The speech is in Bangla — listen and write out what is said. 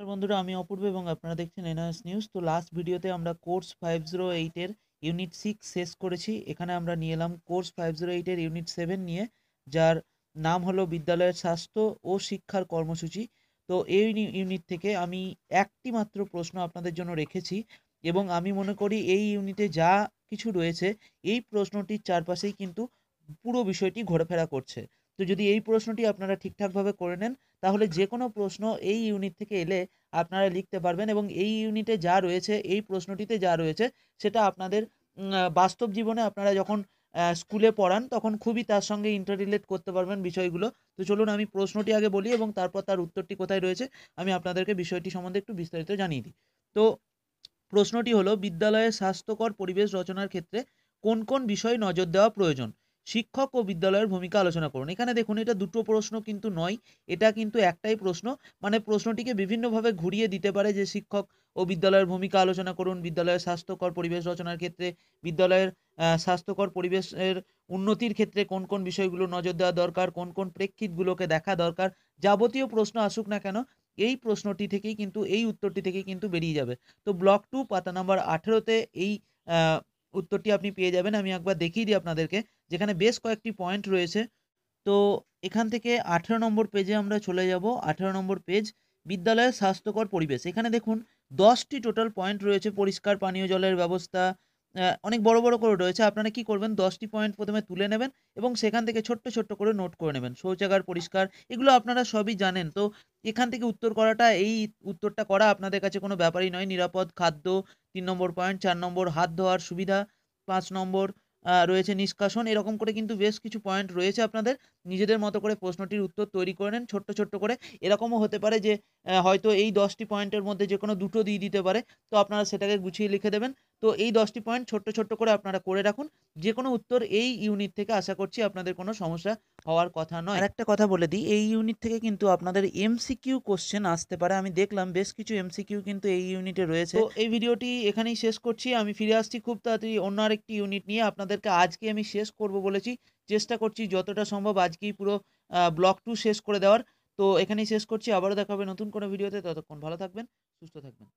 বন্ধুরা, আমি অপূর্ব এবং আপনারা দেখছেন এনআরএস নিউজ। তো লাস্ট ভিডিওতে আমরা কোর্স ফাইভ জিরো এইটের ইউনিট সিক্স শেষ করেছি। এখানে আমরা নিয়ে এলাম কোর্স ফাইভ জিরো এইটের ইউনিট সেভেন নিয়ে, যার নাম হলো বিদ্যালয়ের স্বাস্থ্য ও শিক্ষার কর্মসূচি। তো এই ইউনি- ইউনিট থেকে আমি একটি মাত্র প্রশ্ন আপনাদের জন্য রেখেছি এবং আমি মনে করি এই ইউনিটে যা কিছু রয়েছে, এই প্রশ্নটির চারপাশেই কিন্তু পুরো বিষয়টি ঘোরাফেরা করছে। তো যদি এই প্রশ্নটি আপনারা ঠিকঠাকভাবে করে নেন, তাহলে যে কোনো প্রশ্ন এই ইউনিট থেকে এলে আপনারা লিখতে পারবেন এবং এই ইউনিটে যা রয়েছে, এই প্রশ্নটিতে যা রয়েছে, সেটা আপনাদের বাস্তব জীবনে আপনারা যখন স্কুলে পড়ান, তখন খুবই তার সঙ্গে ইন্টাররিলেট করতে পারবেন বিষয়গুলো। তো চলুন আমি প্রশ্নটি আগে বলি এবং তারপর তার উত্তরটি কোথায় রয়েছে, আমি আপনাদেরকে বিষয়টি সম্বন্ধে একটু বিস্তারিত জানিয়ে দিই। তো প্রশ্নটি হলো বিদ্যালয়ে স্বাস্থ্যকর পরিবেশ রচনার ক্ষেত্রে কোন কোন বিষয়ে নজর দেওয়া প্রয়োজন? শিক্ষক ও বিদ্যালয়ের ভূমিকা আলোচনা করুন। এখানে দেখুন, এটা দুটো প্রশ্ন কিন্তু নয়, এটা কিন্তু একটাই প্রশ্ন। মানে প্রশ্নটিকে বিভিন্নভাবে ঘুরিয়ে দিতে পারে যে শিক্ষক ও বিদ্যালয়ের ভূমিকা আলোচনা করুন, বিদ্যালয়ের স্বাস্থ্যকর পরিবেশ রচনার ক্ষেত্রে, বিদ্যালয়ের স্বাস্থ্যকর পরিবেশের উন্নতির ক্ষেত্রে কোন কোন বিষয়গুলো নজর দেওয়া দরকার, কোন কোন প্রেক্ষিতগুলোকে দেখা দরকার, যাবতীয় প্রশ্ন আসুক না কেন, এই প্রশ্নটি থেকেই কিন্তু, এই উত্তরটি থেকেই কিন্তু বেরিয়ে যাবে। তো ব্লক টু, পাতা নাম্বার আঠেরোতে এই উত্তরটি আপনি পেয়ে যাবেন। আমি একবার দেখিয়ে দিই আপনাদেরকে। যেখানে বেশ কয়েকটি পয়েন্ট রয়েছে। তো এখান থেকে আঠেরো নম্বর পেজে আমরা চলে যাব। আঠেরো নম্বর পেজ বিদ্যালয়ের স্বাস্থ্যকর পরিবেশ। এখানে দেখুন, দশটি টোটাল পয়েন্ট রয়েছে। পরিষ্কার, পানীয় জলের ব্যবস্থা অনেক বড় বড় করে রয়েছে। আপনারা কি করবেন? দশটি পয়েন্ট প্রথমে তুলে নেবেন এবং সেখান থেকে ছোট্ট ছোট্ট করে নোট করে নেবেন। শৌচাগার পরিষ্কার, এগুলো আপনারা সবই জানেন। তো এখান থেকে উত্তর করাটা, এই উত্তরটা করা আপনাদের কাছে কোনো ব্যাপারই নয়। নিরাপদ, খাদ্য, তিন নম্বর পয়েন্ট চার নম্বর হাত ধোয়ার সুবিধা, পাঁচ নম্বর রয়েছে নিষ্কাশন। এরকম করে কিন্তু বেশ কিছু পয়েন্ট রয়েছে আপনাদের। নিজেদের মতো করে প্রশ্নটির উত্তর তৈরি করে নেন, ছোট্ট ছোট্ট করে। এরকমও হতে পারে যে হয়তো এই দশটি পয়েন্টের মধ্যে যে কোনো দুটো দিয়ে দিতে পারে। তো আপনারা সেটাকে গুছিয়ে লিখে দেবেন। তো এই দশটি পয়েন্ট ছোট্ট ছোট্ট করে আপনারা করে রাখুন। যে কোনো উত্তর এই ইউনিট থেকে আশা করছি আপনাদের কোনো সমস্যা হওয়ার কথা নয়। আর একটা কথা বলে দিই এই ইউনিট থেকে কিন্তু আপনাদের এমসিকিউ কোশ্চেন আসতে পারে। আমি দেখলাম বেশ কিছু এমসিকিউ কিন্তু এই ইউনিটে রয়েছে। তো এই ভিডিওটি এখানেই শেষ করছি। আমি ফিরে আসছি খুব তাড়াতাড়ি অন্য আরেকটি ইউনিট নিয়ে। আপনাদেরকে আজকে আমি শেষ করব বলেছি। চেষ্টা করছি যতটা সম্ভব আজকেই পুরো ব্লক টু শেষ করে দেওয়ার। তো এখানেই শেষ করছি। আবারও দেখা হবে নতুন কোনো ভিডিওতে। ততক্ষণ ভালো থাকবেন সুস্থ থাকবেন।